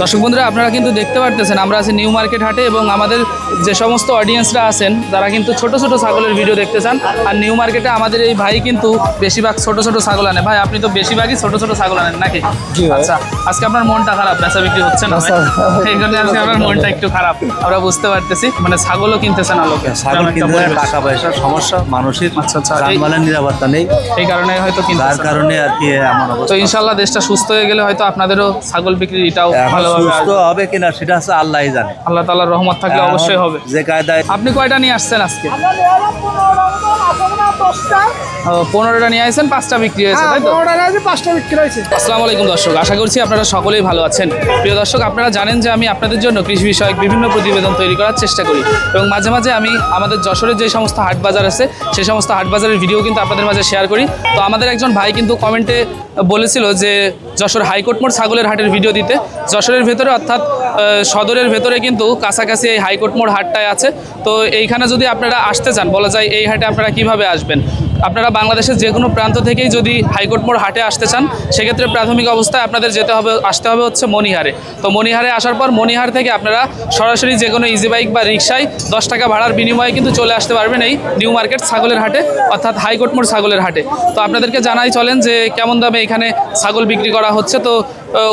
দর্শক বন্ধুরা আপনারা কিন্তু দেখতে পারতেছেন আমরা আছি নিউ মার্কেট হাটে এবং আমাদের যে সমস্ত অডিয়েন্সরা আছেন যারা কিন্তু ছোট ছোট ছাগলের ভিডিও দেখতে চান। আর নিউ মার্কেটে আমাদের এই ভাই কিন্তু বেশিরভাগ ছোট ছোট ছাগল আনে। ভাই আপনি তো বেশিরভাগই ছোট ছোট ছাগল আনেন নাকি? আচ্ছা আজকে আপনার মনটা খারাপ বেচা বিক্রি হচ্ছে না? আচ্ছা। এই জন্য আজকে আপনার মনটা একটু খারাপ। আমরা বুঝতে পারতেছি মানে ছাগলও কিনতেছে না লোকে। ছাগল কিনতে টাকা পয়সার সমস্যা মানুষের আচ্ছা, আচ্ছা। নিরাপত্তা নেই। এই কারণে হয়তো তার কারণে আর কি এমন তো ইনশাল্লাহ দেশটা সুস্থ হয়ে গেলে হয়তো আপনাদেরও ছাগল বিক্রিটাও এখন ভালোভাবে সুস্থ হবে কিনা সেটা হচ্ছে আল্লাহ জানে। আল্লাহ তাআলার রহমত থাকলে অবশ্যই হবে। যে কায়দায় আপনি কয়টা নিয়ে আসছেন আজকে? পনেরোটা নিয়ে আসছেন পাঁচটা বিক্রি হয়েছে তাই তো? পাঁচটা বিক্রি হয়েছে। আসসালামু আলাইকুম দর্শক। আশা করছি আপনারা সকলেই ভালো আছেন। প্রিয় দর্শক আপনারা জানেন যে আমি আপনাদের জন্য কৃষি বিষয়ক বিভিন্ন প্রতিবেদন তৈরি করার চেষ্টা করি। এবং মাঝে মাঝে আমি আমাদের যশোরের যে সমস্ত হাট বাজার আছে সেই সমস্ত হাট বাজারের ভিডিও কিন্তু আপনাদের মাঝে শেয়ার করি। তো আমাদের একজন ভাই কিন্তু কমেন্টে বলেছিল যে যশোর হাইকোর্ট মোড় ছাগলের হাটের ভিডিও দিতে। যশোরের ভেতরে অর্থাৎ সদরের ভেতরে কিন্তু কাছাকাছি এই হাইকোর্ট মোড় হাটটায় আছে। তো এইখানে যদি আপনারা আসতে চান, বলা যায় এই হাটে আপনারা কীভাবে আসবেন? আপনারা বাংলাদেশের যে কোনো প্রান্ত থেকেই যদি হাইকোর্ট মোড় হাটে আসতে চান, সেক্ষেত্রে প্রাথমিক অবস্থায় আপনাদের যেতে হবে, আসতে হবে হচ্ছে মণিহারে তো মণিহারে আসার পর মণিহার থেকে আপনারা সরাসরি যে কোনো ইজি বাইক বা রিক্সায় দশ টাকা ভাড়ার বিনিময়ে কিন্তু চলে আসতে পারবেন এই নিউ মার্কেট ছাগলের হাটে, অর্থাৎ হাইকোর্ট মোড় ছাগলের হাটে। তো আপনাদেরকে জানাই চলেন যে কেমন দামে এখানে ছাগল বিক্রি করা হচ্ছে। তো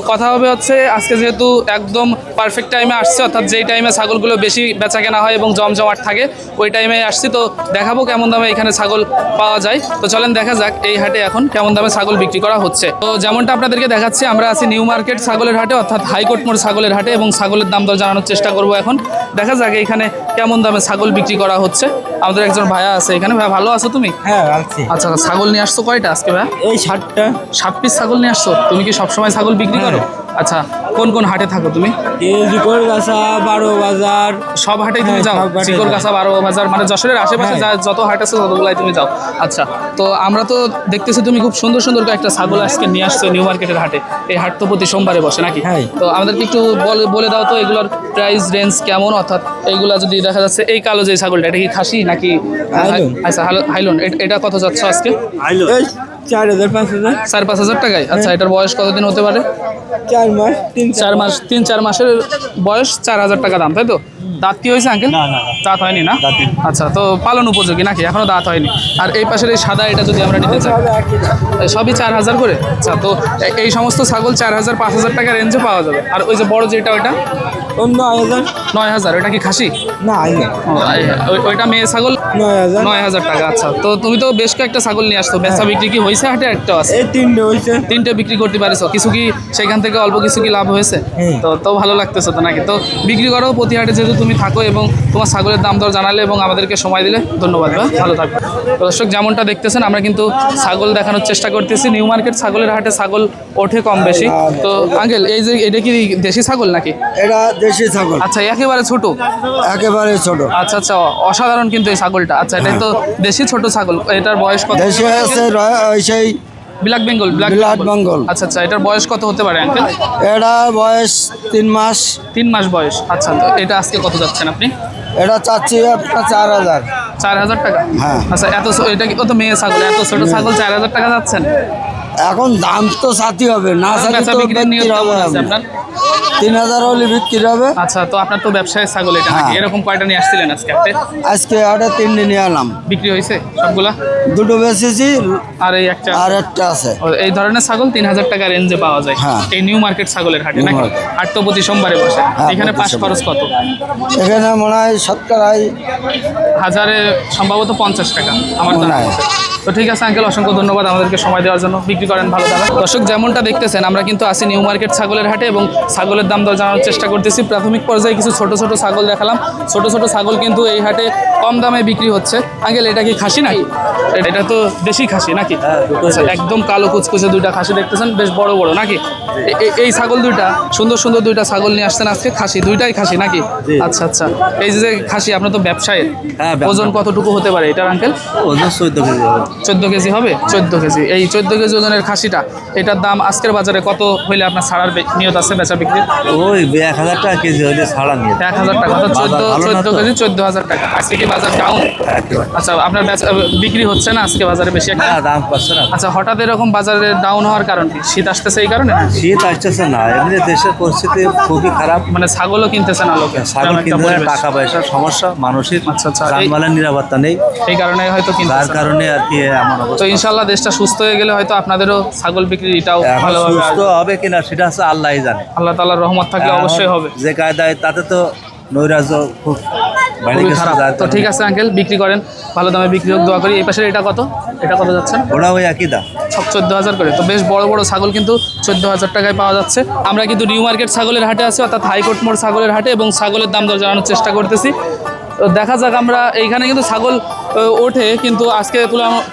কথা হবে হচ্ছে, আজকে যেহেতু একদম পারফেক্ট টাইমে আসছে, অর্থাৎ যেই টাইমে ছাগলগুলো বেশি বেচা কেনা হয় এবং জমজমাট থাকে, ওই টাইমে আসছি। তো দেখাবো কেমন দামে এখানে ছাগল পাওয়া যায়। তো চলেন দেখা যাক এই হাটে এখন কেমন দামে ছাগল বিক্রি করা হচ্ছে। তো যেমনটা আপনাদেরকে দেখাচ্ছি, আমরা আছি নিউ মার্কেট ছাগলের হাটে, অর্থাৎ হাইকোর্ট মোড় ছাগলের হাটে এবং ছাগলের দাম দর জানানোর চেষ্টা করব এখন। দেখা যাক এখানে কেমন দামে ছাগল বিক্রি করা হচ্ছে। আমাদের একজন ভাইয়া আছে এখানে। ভাই ভালো আছো তুমি? হ্যাঁ আছি। আচ্ছা ছাগল নিয়ে আসছো কয়টা আজকে ভাই এই ষাটটা সাত পিস ছাগল নিয়ে আসছো? তুমি কি সবসময় ছাগল বিক্রি করো? আচ্ছা কোন কোন হাটে থাকো তুমি? বারো বাজার। সব হাটে তুমি হ্যাঁ, যাও? কাছা বারো বাজার মানে যশোরের আশেপাশে হ্যাঁ। যা যত হাট আছে ততগুলাই তুমি যাও। আচ্ছা তো আমরা তো দেখতেছি তুমি খুব সুন্দর সুন্দর একটা ছাগল আজকে নিয়ে আসছো নিউ মার্কেটের হাটে। এই হাট তো প্রতি সোমবারে বসে নাকি? হ্যাঁ। তো আমাদেরকে একটু বলে বলে দাও তো এগুলোর প্রাইস রেঞ্জ কেমন? অর্থাৎ এইগুলা যদি দেখা যাচ্ছে এই কালো যে ছাগলটা এটা কি খাসি নাকি হাইলন। আচ্ছা হাইল- হাইলন। এটা কত যাচ্ছ আজকে? এই চার হাজার পাঁচ হাজার। চার পাঁচ হাজার টাকায়? আচ্ছা হ্যাঁ। এটার বয়স কতদিন হতে পারে? চার মাস তিন চার মাস তিন চার মাসের বয়স চার হাজার টাকা দাম তাই তো? দাঁত কি হয়েছে আঙ্কেল। দাঁত হয়নি না? আচ্ছা তো পালন উপযোগী নাকি? এখনও দাঁত হয়নি। আর এই পাশের এই সাদা এটা যদি আমরা নিতে চাই? সবই চার হাজার করে? আচ্ছা তো এই সমস্ত ছাগল চার হাজার পাঁচ হাজার টাকা রেঞ্জে পাওয়া যাবে। আর ওই যে বড় যেটা ওইটা? হাজার। নয় হাজার ওইটা কি খাসি? না ওইটা মেয়ে ছাগল? নয় হাজার। টাকা আচ্ছা। তো তুমি তো বেশ কয়েকটা ছাগল নিয়ে আসতো বেচা বিক্রি কি হয়েছে হাটে? একটা আছে। তিনটে হয়েছে তিনটে বিক্রি করতে পারিছো। কিছু কি সেখান থেকে অল্প কিছু কি লাভ হয়েছে? তো তো ভালো লাগতেছে তো নাকি? তো বিক্রি করো প্রতি হাটে যেহেতু তুমি থাকো এবং তোমার ছাগলের দাম দর জানালে এবং আমাদেরকে সময় দিলে। ধন্যবাদ ভাই। ভালো থাকবে দর্শক যেমনটা দেখতেছেন আমরা কিন্তু ছাগল দেখানোর চেষ্টা করতেছি। নিউ মার্কেট ছাগলের হাটে ছাগল ওঠে কম বেশি। তো আঙ্কেল এই যে এটা কি দেশি ছাগল নাকি? এটা দেশি ছাগল। আচ্ছা একেবারে ছোট? একেবারে ছোট। আচ্ছা আচ্ছা অসাধারণ কিন্তু এই ছাগলটা। আচ্ছা এটা তো দেশি ছোট ছাগল। এটার বয়স কত? দেশে আছে সেই ব্ল্যাক বেঙ্গল ব্ল্যাক বেঙ্গল। আচ্ছা আচ্ছা এটার বয়স কত হতে পারে আঙ্কেল এটা বয়স তিন মাস। তিন মাস বয়স আচ্ছা এটা আজকে কত যাচ্ছেন আপনি? এটা চাচ্ছি আপনার চার হাজার। চার হাজার টাকা? হ্যাঁ। আচ্ছা এত এটা কি কত মেয়ে ছাগল এত ছোট ছাগল চার হাজার টাকা যাচ্ছেন? এখন দাম তো সাথী হবে না সাথে বেচা তো বিক্রির নিয়ত বিক্রি হবে। না। আপনার? তিন হাজার হলে বিক্রি হবে আচ্ছা তো আপনার তো ব্যবসায় ছাগল এটা নাকি হ্যাঁ। এরকম কয়টা নিয়ে আসছিলেন আজকে হাটে? আজকে আটে তিনটে নিয়ে বিক্রি হয়েছে সবগুলা দুটো বেচেছি আর এই একটা আর একটা আছে এই ধরনের ছাগল তিন হাজার টাকা রেঞ্জে পাওয়া যায় হ্যাঁ। এই নিউ মার্কেট ছাগলের হাটে নাকি market। তো প্রতি সোমবারে বসে হ্যাঁ, এখানে পাশ খরচ কত এখানে মনে হয় শতকরাই হাজারে সম্ভবত পঞ্চাশ টাকা আমার। আছে। তো ঠিক আছে আঙ্কেল অসংখ্য ধন্যবাদ আমাদেরকে সময় দেওয়ার জন্য। বিক্রি করেন ভালো দামে। দর্শক যেমনটা দেখতেছেন আমরা কিন্তু আসি নিউ মার্কেট ছাগলের হাটে এবং ছাগলের দাম দর জানানোর চেষ্টা করতেছি। প্রাথমিক পর্যায়ে কিছু ছোট ছোট ছাগল দেখালাম। ছোট ছোট ছাগল কিন্তু এই হাটে কম দামে বিক্রি হচ্ছে। আঙ্কেল এটা কি খাসি নাকি? এটা- তো দেশি খাসি নাকি? আচ্ছা, একদম কালো কুচকুচে দুইটা খাসি দেখতেছেন বেশ বড় বড় নাকি? এই ছাগল দুইটা সুন্দর সুন্দর দুইটা ছাগল নিয়ে আসছেন আজকে। খাসি দুইটাই খাসি নাকি? আচ্ছা আচ্ছা। এই যে খাসি আপনার তো ব্যবসায় হ্যাঁ। ওজন কতটুকু হতে পারে এটার আঙ্কেল ওজন চোদ্দ কেজি চোদ্দ কেজি হবে? চোদ্দ কেজি। এই চোদ্দ কেজি ওজনের খাসিটা এটার দাম আজকের বাজারে কত হইলে আপনার ছাড়ার নিয়ত আছে বেচা বিক্রি? ওই এক হাজার টাকা কেজি হলে ছাড়া নিয়ে এক হাজার টাকা তো চোদ্দ চোদ্দ? কেজি চোদ্দ হাজার টাকা। আজকে কি বাজার ডাউন আচ্ছা আপনার বেচা বিক্রি হচ্ছে না আজকে বাজারে বেশি একটা? দাম পাচ্ছে না। আচ্ছা হঠাৎ এরকম বাজারে ডাউন হওয়ার কারণ কি? শীত আসতেছে এই কারণে? শীত আসতেছে না এমনি দেশের পরিস্থিতি খুবই খারাপ। মানে ছাগলও কিনতেছে না লোকে ছাগল কিনতে টাকা পয়সার সমস্যা মানুষের আচ্ছা, আচ্ছা, নিরাপত্তা নেই। এই কারণে হয়তো তার কারণে আর কি তো ইনশাল্লাহ দেশটা সুস্থ হয়ে গেলে হয়তো আপনাদেরও ছাগল বিক্রিটাও এটাও ভালোভাবে সুস্থ হবে কিনা সেটা হচ্ছে আল্লাহ জানে। আল্লাহ তাআলার রহমত থাকলে অবশ্যই হবে। যে কায়দায় তাতে তো নৈরাজ্য খুব তো ঠিক আছে আঙ্কেল বিক্রি করেন। ভালো দামে বিক্রি হোক দোয়া করি। এই পাশের এটা কত? এটা কত যাচ্ছেন ওরা ওই একই দাম। সব চোদ্দ হাজার করে। তো বেশ বড় বড় ছাগল কিন্তু চোদ্দ হাজার টাকায় পাওয়া যাচ্ছে। আমরা কিন্তু নিউ মার্কেট ছাগলের হাটে আছি অর্থাৎ হাইকোর্ট মোড় ছাগলের হাটে এবং ছাগলের দাম দর জানানোর চেষ্টা করতেছি। তো দেখা যাক আমরা এইখানে কিন্তু ছাগল ওঠে কিন্তু আজকে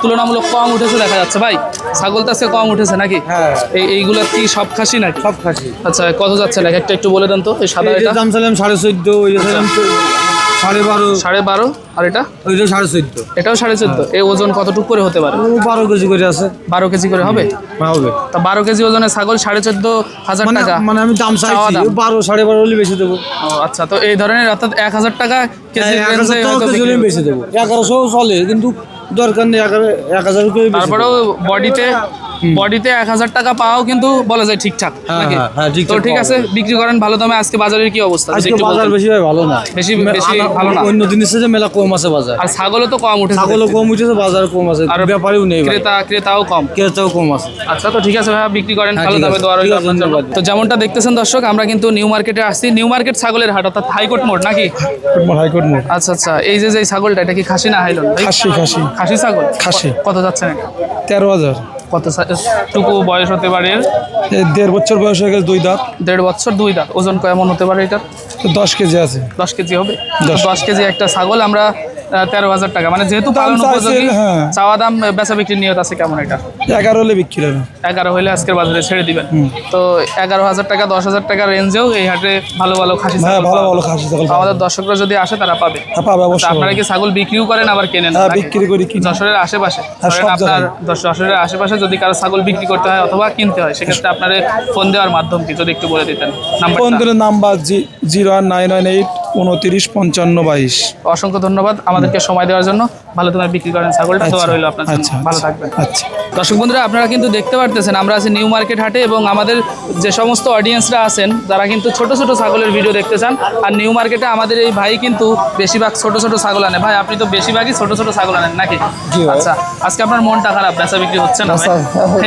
তুলনামূলক কম উঠেছে দেখা যাচ্ছে। ভাই ছাগল তো আজকে কম উঠেছে নাকি? হ্যাঁ। এই এইগুলো কি সব খাসি নাকি? সব খাসি। আচ্ছা কত যাচ্ছে? না একটা একটু বলে দেন তো এই সাদা দাম ছিলাম সাড়ে চোদ্দ। সাড়ে বারো। সাড়ে বারো? আর এটা? ওইটা সাড়ে চোদ্দ। এটাও সাড়ে চোদ্দ। এই ওজন কতটুকু করে হতে পারে? বারো কেজি করে আছে। বারো কেজি করে হবে? হ্যাঁ, হবে। তা বারো কেজি ওজনের ছাগল সাড়ে চোদ্দ হাজার মানে টাকা। মানে আমি দাম চাইছি। বারো সাড়ে বারো হলে বেশি দেবো। আচ্ছা তো এই ধরনের অর্থাৎ এক হাজার টাকা কেজি হ্যাঁ, বেশি দেবো। এগারোশো চলে কিন্তু দরকার নেই এক হাজার তারপরেও বডিতে বডিতে এক হাজার টাকা পাওয়াও কিন্তু বলা যায় ঠিকঠাক হ্যাঁ? হ্যাঁ, হ্যাঁ, তো ঠিক আছে বিক্রি করেন ভালো দামে আজকে বাজারের কি অবস্থা? বাজার বেশি হয় ভালো না। বেশি- বেশি ভালো না। অন্য দিনের সাথে মেলা কম আছে বাজার। আর ছাগলও তো কম উঠেছে ছাগলও কম উঠেছে বাজার কম আছে। আর ব্যাপারেও নেই ক্রেতা ক্রেতাও কম। ক্রেতাও কম আছে। আচ্ছা তো ঠিক আছে ভাইয়া বিক্রি করেন ভালো দামে দেওয়া রইল। ধন্যবাদ। তো যেমনটা দেখতেছেন দর্শক আমরা কিন্তু নিউ মার্কেটে আসছি। নিউ মার্কেট ছাগলের হাট অর্থাৎ হাইকোর্ট মোড় নাকি? হাইকোর্ট মোড় আচ্ছা আচ্ছা এই যে যে ছাগলটা এটা কি খাসি না হাইলন খাসি খাসি। খাসি ছাগল? খাসি। কত যাচ্ছে? না তেরো হাজার। কত টুকু বয়স হতে পারে এর? দেড় বছর বয়স হয়ে গেছে দুই দাঁত। দেড় বছর দুই দাঁত। ওজন কেমন হতে পারে এটা দশ কেজি আছে। দশ কেজি হবে? দশ। কেজি একটা ছাগল আমরা তেরো হাজার টাকা। মানে যেহেতু পালন উপযোগী হ্যাঁ। চাওয়া দাম বেচা বিক্রির নিয়ত আছে কেমন এটা? এগারো হলে বিক্রি হবে। এগারো হলে আজকের বাজারে ছেড়ে দিবেন। তো এগারো হাজার টাকা দশ হাজার টাকা রেঞ্জেও এই হাটে ভালো ভালো খাসি হ্যাঁ ভালো ভালো খাসি আমাদের দর্শকরা যদি আসে তারা পাবে। হ্যাঁ পাবে অবশ্যই আপনারা কি ছাগল বিক্রিও করেন আবার কেনেন? বিক্রি করি যশোরের আশেপাশে। আপনার যশোরের আশেপাশে যদি কারও ছাগল বিক্রি করতে হয় অথবা কিনতে হয় সেক্ষেত্রে আপনার ফোন দেওয়ার মাধ্যম কি যদি একটু বলে দিতেন। নাম্বার বন্ধুদের নাম্বার জি- zero one nine nine eight উনতিরিশ পঞ্চান্ন বাইশ। অসংখ্য ধন্যবাদ আমাদেরকে সময় দেওয়ার জন্য। ভালো তোমার বিক্রি করেন ছাগলটা দোয়া রইল আপনার আচ্ছা ভালো থাকবেন। আচ্ছা। দর্শক বন্ধুরা আপনারা কিন্তু দেখতে পারতেছেন আমরা আছি নিউ মার্কেট হাটে এবং আমাদের যে সমস্ত অডিয়েন্সরা আছেন তারা কিন্তু ছোট ছোট ছাগলের ভিডিও দেখতে চান। আর নিউ মার্কেটে আমাদের এই ভাই কিন্তু বেশিরভাগ ছোট ছোট ছাগল আনে। ভাই আপনি তো বেশিরভাগই ছোট ছোট ছাগল আনেন নাকি? আচ্ছা আজকে আপনার মনটা খারাপ বেচা বিক্রি হচ্ছে না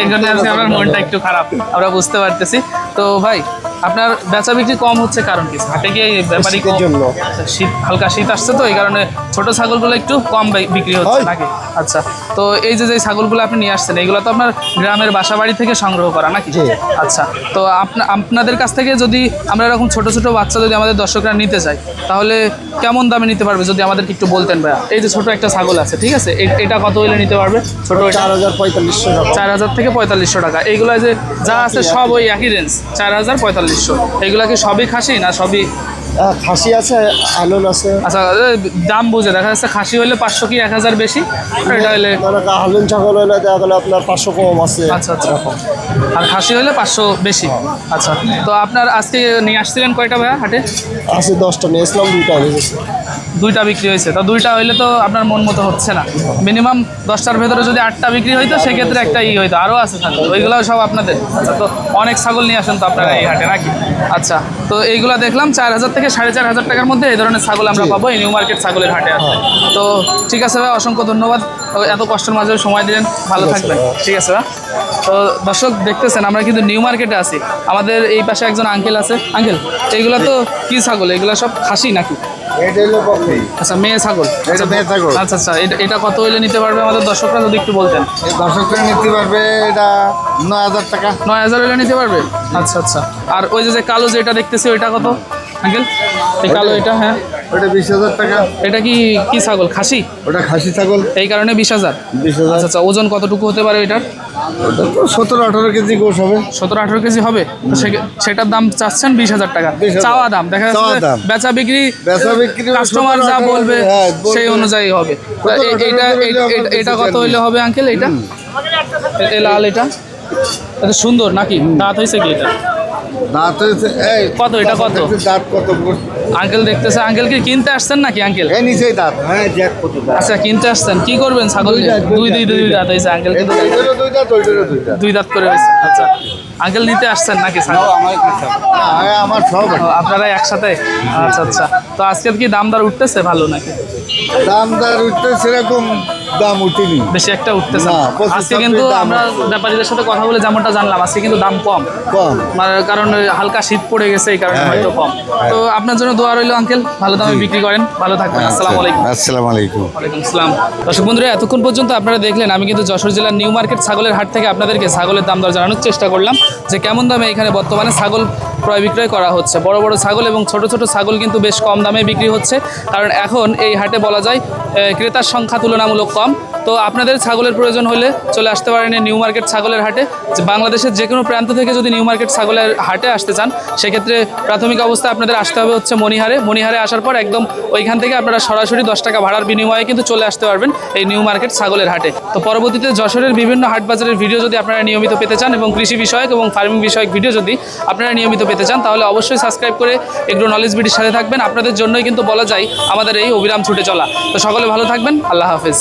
এই জন্য আজকে আপনার মনটা একটু খারাপ আমরা বুঝতে পারতেছি। তো ভাই আপনার বেচা বিক্রি কম হচ্ছে কারণ কি? হাটে গিয়ে শীতের জন্য। শীত হালকা শীত আসছে তো এই কারণে ছোট ছাগলগুলো একটু কম বিক্রি হচ্ছে নাকি? আচ্ছা তো এই যে যে ছাগলগুলো আপনি নিয়ে আসছেন এইগুলো তো আপনার গ্রামের বাসা বাড়ি থেকে সংগ্রহ করা নাকি? আচ্ছা তো আপনাদের কাছ থেকে যদি আমরা এরকম ছোট ছোট বাচ্চা যদি আমাদের দর্শকরা নিতে চাই তাহলে কেমন দামে নিতে পারবে? যদি আমাদেরকে একটু বলতেন ভাইয়া। এই যে ছোট একটা ছাগল আছে ঠিক আছে? এটা কত হইলে নিতে পারবে? ছোট চার হাজার পঁয়তাল্লিশশো টাকা। চার হাজার থেকে পঁয়তাল্লিশশো টাকা। এইগুলো যে যা আছে সব ওই একই রেঞ্জ চার হাজার পঁয়তাল্লিশ পঁয়তাল্লিশশো এগুলা কি সবই খাসি না সবই খাসি আছে আলন আছে। আচ্ছা দাম বুঝে দেখা যাচ্ছে খাসি হলে পাঁচশো কি এক হাজার বেশি? এটা হলে মানে ছাগল হলে দেখা গেলো আপনার পাঁচশো কম আছে। আচ্ছা আচ্ছা। আর খাসি হলে পাঁচশো বেশি? আচ্ছা তো আপনার আজকে নিয়ে আসছিলেন কয়টা ভাইয়া হাটে? আছে দশটা নিয়ে ইসলাম দুইটা দুইটা বিক্রি হয়েছে তো দুইটা হইলে তো আপনার মন মতো হচ্ছে না। মিনিমাম দশটার ভেতরে যদি আটটা বিক্রি হইতো সেক্ষেত্রে একটা ই হইতো আরও আছে ছাগল ওইগুলো সব আপনাদের। আচ্ছা তো অনেক ছাগল নিয়ে আসেন তো আপনারা এই হাটে নাকি? আচ্ছা তো এইগুলো দেখলাম চার হাজার থেকে সাড়ে চার হাজার টাকার মধ্যে এই ধরনের ছাগল আমরা পাবো এই নিউ মার্কেট ছাগলের হাটে আছে তো ঠিক আছে ভাই অসংখ্য ধন্যবাদ। এত কষ্টের মাঝে সময় দিলেন। ভালো থাকবেন। ঠিক আছে ভাই। তো দর্শক দেখতেছেন আমরা কিন্তু নিউ মার্কেটে আছি। আমাদের এই পাশে একজন আঙ্কেল আছে। আঙ্কেল এইগুলা তো কি ছাগল? এগুলা সব খাসি নাকি? আচ্ছা মেয়ে ছাগল। এটা মেয়ে ছাগল। আচ্ছা আচ্ছা এটা- কত হইলে নিতে পারবে আমাদের দর্শকরা যদি একটু বলতেন? দর্শকরা নিতে পারবে এটা নয় হাজার টাকা। নয় হাজার হইলে নিতে পারবে? আচ্ছা আচ্ছা। আর ওই যে যে কালো যেটা দেখতেছি ওইটা কত? আঙ্কেল? এই কালো এটা হ্যাঁ। ওটা বিশ হাজার টাকা। এটা কি কি ছাগল? খাসি? ওটা খাসি ছাগল। এই কারণে বিশ হাজার? বিশ হাজার। আচ্ছা আচ্ছা ওজন কতটুকু হতে পারে এটার? ওটা তো সতেরো আঠারো কেজি গোস হবে। সতেরো আঠারো কেজি হবে? তো সেটার দাম চাচ্ছেন বিশ হাজার টাকা। চাওয়া দাম। দেখা যাচ্ছে বেচা বিক্রি বেচা বিক্রি কাস্টমার যা বলবে হ্যাঁ, সেই অনুযায়ী হবে। তা এ- 17, এটা 18 এ- হলে এটা- কত হইলে হবে আঙ্কেল এটা লাল এটা? এটা সুন্দর নাকি? দাঁত হয়েছে কি এটা। দাঁত হয়েছে এই কত, এটা কত? দাঁত কত আঙ্কেল দেখতেছে আঙ্কেল কি কিনতে আসছেন নাকি আঙ্কেল? এই নিচেই দাঁত। হ্যাঁ জ্যাক কত দাম আচ্ছা কিনতে আসছেন কি করবেন ছাগল দুই দুই দুই দাঁত হয়েছে আঙ্কেল দুই দাঁত ওইটারও দুই দাঁত করে হয়েছে আচ্ছা। আঙ্কেল নিতে আসছেন নাকি ছাগল? আমার হ্যাঁ, আমার সব ও, আপনারা একসাথে? আচ্ছা আচ্ছা। তো আজকে কি দাম দর উঠতেছে ভালো নাকি? দাম দার উঠতে সেরকম দাম উঠিনি। বেশি একটা উঠতেছে। আজকে কিন্তু আমরা ব্যাপারীদের সাথে কথা বলে যেমনটা জানলাম আজকে কিন্তু দাম কম। কম। কারণ হালকা শীত পড়ে গেছে এই কারণে হ্যাঁ। হয়তো কম। তো আপনার জন্য দোয়া রইল আঙ্কেল। ভালো দামে বিক্রি করেন ভালো থাকবেন। আসসালামু আলাইকুম। আসসালামু আলাইকুম। ওয়ালাইকুম আসসালাম। দর্শক বন্ধুরা এতক্ষণ পর্যন্ত আপনারা দেখলেন আমি কিন্তু যশোর জেলার নিউ মার্কেট ছাগলের হাট থেকে আপনাদেরকে ছাগলের দাম দর জানানোর চেষ্টা করলাম যে কেমন দামে এখানে বর্তমানে ছাগল ক্রয় বিক্রয় করা হচ্ছে। বড় বড় ছাগল এবং ছোট ছোট ছাগল কিন্তু বেশ কম দামে বিক্রি হচ্ছে। কারণ এখন এই হাটে বলা যায় ক্রেতার সংখ্যা তুলনামূলক কম। তো আপনাদের ছাগলের প্রয়োজন হলে চলে আসতে পারেন নিউ মার্কেট ছাগলের হাটে। বাংলাদেশের যে কোনো প্রান্ত থেকে যদি নিউ মার্কেট ছাগলের হাটে আসতে চান, সেক্ষেত্রে প্রাথমিক অবস্থায় আপনাদের আসতে হবে হচ্ছে মণিহারে। মণিহারে আসার পর একদম ওইখান থেকে আপনারা সরাসরি দশ টাকা ভাড়ার বিনিময়ে কিন্তু চলে আসতে পারবেন এই নিউ মার্কেট ছাগলের হাটে। তো পরবর্তীতে যশোরের বিভিন্ন হাট বাজারের ভিডিও যদি আপনারা নিয়মিত পেতে চান এবং কৃষি বিষয়ক এবং ফার্মিং বিষয়ক ভিডিও যদি আপনারা নিয়মিত পেতে চান, তাহলে অবশ্যই সাবস্ক্রাইব করে এগ্রো নলেজ বিডির সাথে থাকবেন। আপনাদের জন্যই কিন্তু বলা যায় আমাদের এই অবিরাম ছুটে চলা। তো সকলে ভালো থাকবেন। আল্লাহ হাফেজ।